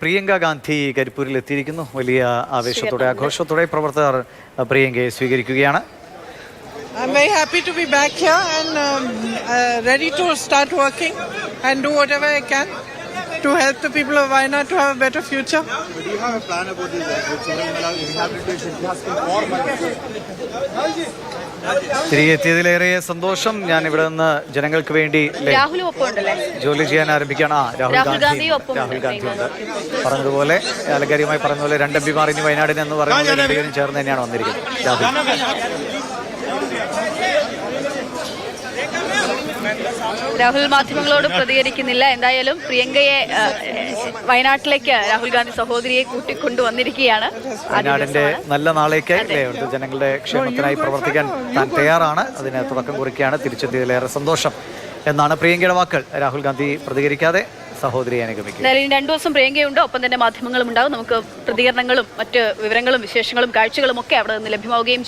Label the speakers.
Speaker 1: പ്രിയങ്ക ഗാന്ധി കരിപ്പൂരിൽ എത്തിയിരിക്കുന്നു. വലിയ ആവേശത്തോടെ ആഘോഷത്തോടെ പ്രവർത്തകർ പ്രിയങ്കയെ സ്വീകരിക്കുകയാണ്.
Speaker 2: ഫ്യൂച്ചർ
Speaker 1: തിരികെ എത്തിയതിലേറെ സന്തോഷം. ഞാൻ ഇവിടെ നിന്ന് ജനങ്ങൾക്ക് വേണ്ടി
Speaker 3: രാഹുലും ഒപ്പം ഉണ്ടല്ലേ
Speaker 1: ജോലി ചെയ്യാൻ ആരംഭിക്കുകയാണ്. ആ രാഹുൽ ഗാന്ധി.
Speaker 3: ഒപ്പം
Speaker 1: രാഹുൽ ഗാന്ധി ഉണ്ട്. പറഞ്ഞതുപോലെ ആലങ്കാരികമായി പറഞ്ഞതുപോലെ രണ്ട് എം പിമാർ ഇനി വയനാടിന് എന്ന് പറയുന്നത് രണ്ടുപേരും ചേർന്ന് തന്നെയാണ് വന്നിരിക്കുന്നത്. രാഹുൽ.
Speaker 3: രാഹുൽ മാധ്യമങ്ങളോട് പ്രതികരിക്കുന്നില്ല. എന്തായാലും പ്രിയങ്കയെ വയനാട്ടിലേക്ക് രാഹുൽ ഗാന്ധി സഹോദരിയെ കൂട്ടിക്കൊണ്ടു വന്നിരിക്കുകയാണ്
Speaker 1: വയനാടിന്റെ നല്ല നാളേക്ക് ജനങ്ങളുടെ ക്ഷേമത്തിനായി പ്രവർത്തിക്കാൻ താൻ തയ്യാറാണ്. അതിന് തുടക്കം കുറിക്കുകയാണ്. തിരിച്ചെത്തിയതിലേറെ സന്തോഷം എന്നാണ് പ്രിയങ്കയുടെ വാക്കുകൾ. രാഹുൽ ഗാന്ധി പ്രതികരിക്കാതെ സഹോദരിയെ അനുഗമിക്കും
Speaker 3: എന്തായാലും ഇനി രണ്ടു ദിവസം പ്രിയങ്കയുണ്ട്. ഒപ്പം തന്നെ മാധ്യമങ്ങളും ഉണ്ടാവും നമുക്ക് പ്രതികരണങ്ങളും മറ്റ് വിവരങ്ങളും വിശേഷങ്ങളും കാഴ്ചകളും ഒക്കെ അവിടെ നിന്ന് ലഭ്യമാവുകയും